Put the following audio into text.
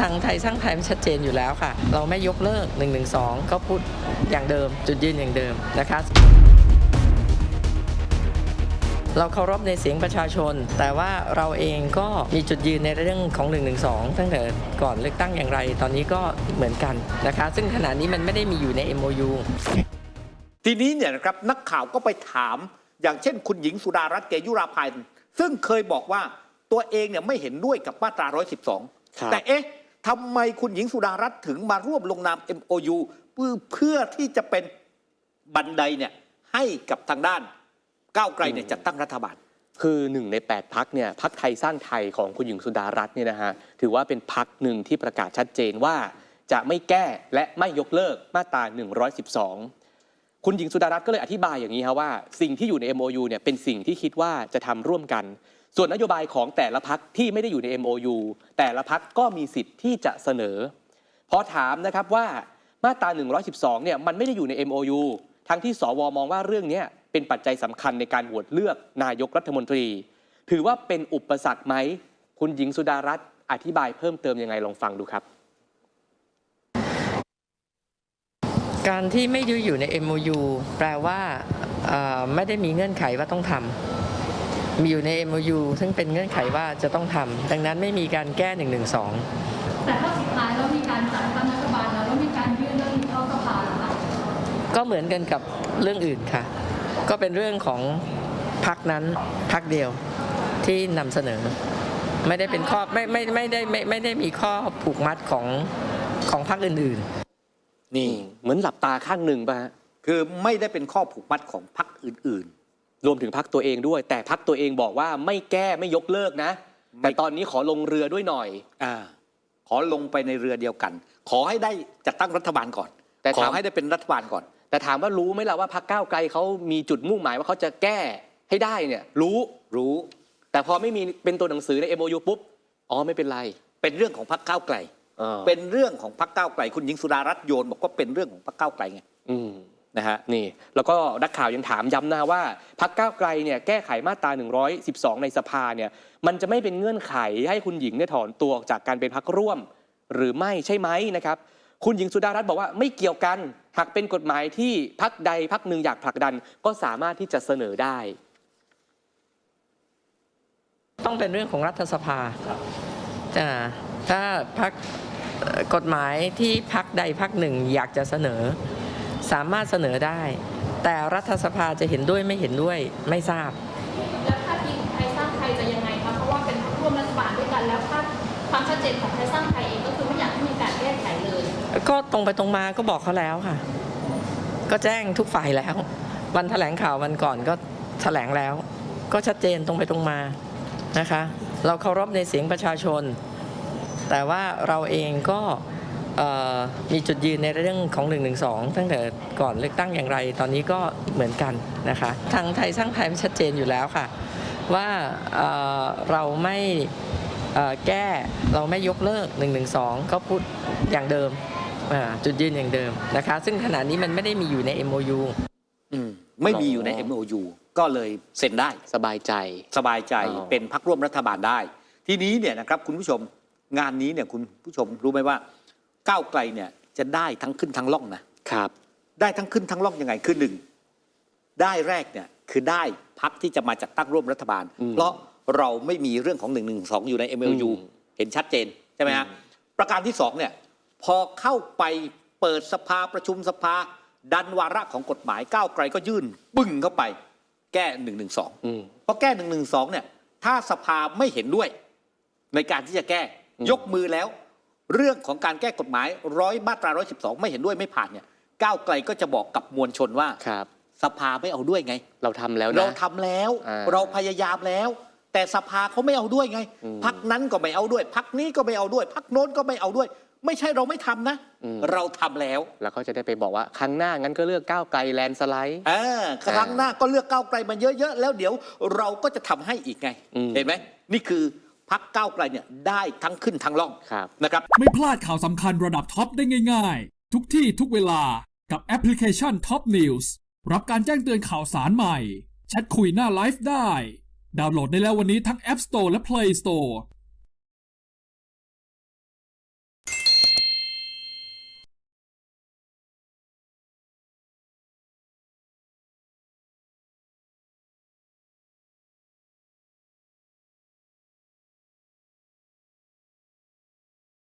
ทางไทยสร้างไทยมันชัดเจนอยู่แล้วค่ะ เราไม่ยกเลิก1นึก็พูดอย่างเดิม จุดยืนอย่างเดิมนะคะเราเคารพในเสียงประชาชน แต่ว่าเราเองก็มีจุดยืนในเรื่องของ1นึตั้งแต่ก่อนเลือกตั้งอย่างไร ตอนนี้ก็เหมือนกันนะคะ ซึ่งขณะนี้มันไม่ได้มีอยู่ใน MOU ทีนี้เนี่ยนะครับนักข่าวก็ไปถาม อย่างเช่น คุณหญิงสุดารัตน์เกยุราพันธ์ซึ่งเคยบอกว่าตัวเองเนี่ยไม่เห็นด้วยกับมาตราครับ112 แต่เอ๊ะ ทำไมคุณหญิงสุดารัตน์ถึงมาร่วมลงนาม MOU เพื่อเพื่อที่จะเป็นบันไดเนี่ยให้กับทางด้านก้าวไกลเนี่ยจัดตั้งรัฐบาล คือหนึ่งใน 8พักเนี่ยพักไทยสร้างไทยของคุณหญิงสุดารัตน์เนี่ยนะฮะถือว่าเป็นพักหนึ่งที่ประกาศชัดเจนว่า จะไม่แก้และไม่ยกเลิกมาตรา 112 คุณหญิงสุดารัตน์ก็เลยอธิบายอย่างนี้ครับว่า สิ่งที่อยู่ใน MOU เนี่ยเป็นสิ่งที่คิดว่าจะทำร่วมกัน ส่วนนโยบายของแต่ละพักที่ไม่ได้อยู่ใน MOU แต่ละพักก็มีสิทธิ์ที่จะเสนอ พอถามนะครับว่ามาตรา 112 เนี่ยมันไม่ได้อยู่ใน MOU ทั้งที่สวมองว่าเรื่องนี้เป็นปัจจัยสำคัญในการโหวตเลือกนายกรัฐมนตรี ถือว่าเป็นอุปสรรคไหม คุณหญิงสุดารัตน์อธิบายเพิ่มเติมยังไงลองฟังดูครับ การที่ไม่ได้อยู่ใน MOU แปลว่าไม่ได้มีเงื่อนไขว่าต้องทำ มีอยู่ใน MOU ซึ่งเป็นเงื่อนไขว่าจะต้องทำดังนั้นไม่มีการแก้1นึแต่ถ้าสุดท้ายแล้วมีการจัดตั้งรัฐบาลแล้วแล้วมีการยื่นเรื่องนี้เข้าสภาล่ะคะก็เหมือนกันกับเรื่องอื่นค่ะ ก็เป็นเรื่องของพักนั้นพักเดียวที่นำเสนอ ไม่ได้เป็นข้อไม่ไม่ไม่ได้ไม่ไม่ได้มีข้อผูกมัดของของพักอื่นๆ นี่เหมือนหลับตาข้างหนึ่งป่ะฮะคือไม่ได้เป็นข้อผูกมัดของพรรคอื่น รวมถึงพักตัวเองด้วย แต่พักตัวเองบอกว่าไม่แก้ไม่ยกเลิกนะ ไม่ แต่ตอนนี้ขอลงเรือด้วยหน่อยๆอาขอลงไปในเรือเดียวกัน ขอให้ได้จัดตั้งรัฐบาลก่อน แต่ขอถามให้ได้เป็นรัฐบาลก่อน แต่ถามว่ารู้ไหมล่ะว่าพักก้าวไกลเขามีจุดมุ่งหมายว่าเขาจะแก้ให้ได้เนี่ยรู้ รู้แต่พอไม่มีเป็นตัวหนังสือใน MOU ปุ๊บ อ๋อไม่เป็นไรเป็นเรื่องของพรรคก้าวไกลอ่าเป็นเรื่องของพรรคก้าวไกล คุณหญิงสุดารัตน์โยนบอกว่าเป็นเรื่องของพรรคก้าวไกลไง อืม นะฮะนี่แล้วก็นักข่าวยังถามย้ำนะว่าพักก้าวไกลเนี่ยแก้ไขมาตรา 112 ในสภาเนี่ยมันจะไม่เป็นเงื่อนไขให้คุณหญิงเนี่ยถอนตัวออกจากการเป็นพักร่วม หรือไม่ใช่ไหมนะครับคุณหญิงสุดารัตน์บอกว่าไม่เกี่ยวกัน หากเป็นกฎหมายที่พักใดพักหนึ่งอยากผลักดัน ก็สามารถที่จะเสนอได้ ต้องเป็นเรื่องของรัฐสภาอ่าถ้าพักกฎหมายที่พักใดพักหนึ่งอยากจะเสนอ สามารถเสนอได้ แต่รัฐสภาจะเห็นด้วยไม่เห็นด้วยไม่ทราบ แล้วท่าทีของไทยสร้างไทยจะยังไงคะเพราะว่าเป็นพรรคร่วมรัฐบาลด้วยกันแล้วถ้าความชัดเจนของไทยสร้างไทยเองก็คือไม่อยากให้มีการแก้ไขเลย ก็ตรงไปตรงมาก็บอกเขาแล้วค่ะ ก็แจ้งทุกฝ่ายแล้ว วันแถลงข่าววันก่อนก็แถลงแล้ว ก็ชัดเจนตรงไปตรงมานะคะ เราเคารพในเสียงประชาชน แต่ว่าเราเองก็เอ่อ มีจุดยืนในเรื่องของ1นึตั้งแต่ก่อนเลือกตั้งอย่างไร ตอนนี้ก็เหมือนกันนะคะทางไทยสร้างไทยมันชัดเจนอยู่แล้วค่ะ ว่าเอ่อเราไม่เอ่อแก้เราไม่ยกเลิก1นึก็พูดอย่างเดิมอ่าจุดยืนอย่างเดิมนะคะ ซึ่งขณะนี้มันไม่ได้มีอยู่ใน MOU อืมไม่มีอยู่ใน MOU ก็เลยเซ็นได้สบายใจสบายใจอ๋อเป็นพักร่วมรัฐบาลได้ ทีนี้เนี่ยนะครับคุณผู้ชมงานนี้เนี่ยคุณผู้ชมรู้ไหมว่า ก้าวไกลเนี่ยจะได้ทั้งขึ้นทั้งล่องนะครับ ได้ทั้งขึ้นทั้งล่องยังไงคือหนึ่งได้แรกเนี่ยคือได้พักที่จะมาจัดตั้งร่วมรัฐบาลอืมเพราะเราไม่มีเรื่องของ1นึอยู่ใน MLU อืมเห็นชัดเจนใช่ไหมฮะอืมประการที่สองเนี่ยพอเข้าไปเปิดสภาประชุมสภา ดันวาระของกฎหมายก้าวไกลก็ยื่นปึ้งเข้าไป แก้1นึอืมพอแก้1นึเนี่ยถ้าสภาไม่เห็นด้วย ในการที่จะแก้อืมยกมือแล้ว เรื่องของการแก้กฎหมายร้อยมาตรา112ไม่เห็นด้วยไม่ผ่านเนี่ยก้าวไกลก็จะบอกกับมวลชนว่าครับ สภาไม่เอาด้วยไง เราทำแล้วนะ เราทำแล้ว อ่าเราพยายามแล้ว แต่สภาเขาไม่เอาด้วยไงอืมพักนั้นก็ไม่เอาด้วยพักนี้ก็ไม่เอาด้วยพักโน้นก็ไม่เอาด้วย ไม่ใช่เราไม่ทำนะ อืม เราทำแล้วแล้วก็จะได้ไปบอกว่า ครั้งหน้างั้นก็เลือกก้าวไกลแลนด์สไลด์ เออครั้งหน้าก็เลือกก้าวไกลมาเยอะๆแล้วเดี๋ยวเราก็จะทำให้อีกไง อืม เห็นไหมนี่คือ พักก้าวไกลเนี่ยได้ทั้งขึ้นทั้งล่องครับนะครับ ไม่พลาดข่าวสำคัญระดับท็อปได้ง่าย ๆ ทุกที่ทุกเวลากับแอปพลิเคชัน Top News รับการแจ้งเตือนข่าวสารใหม่แชทคุยหน้าไลฟ์ได้ ดาวน์โหลดได้แล้ววันนี้ทั้ง App Store และ Play Store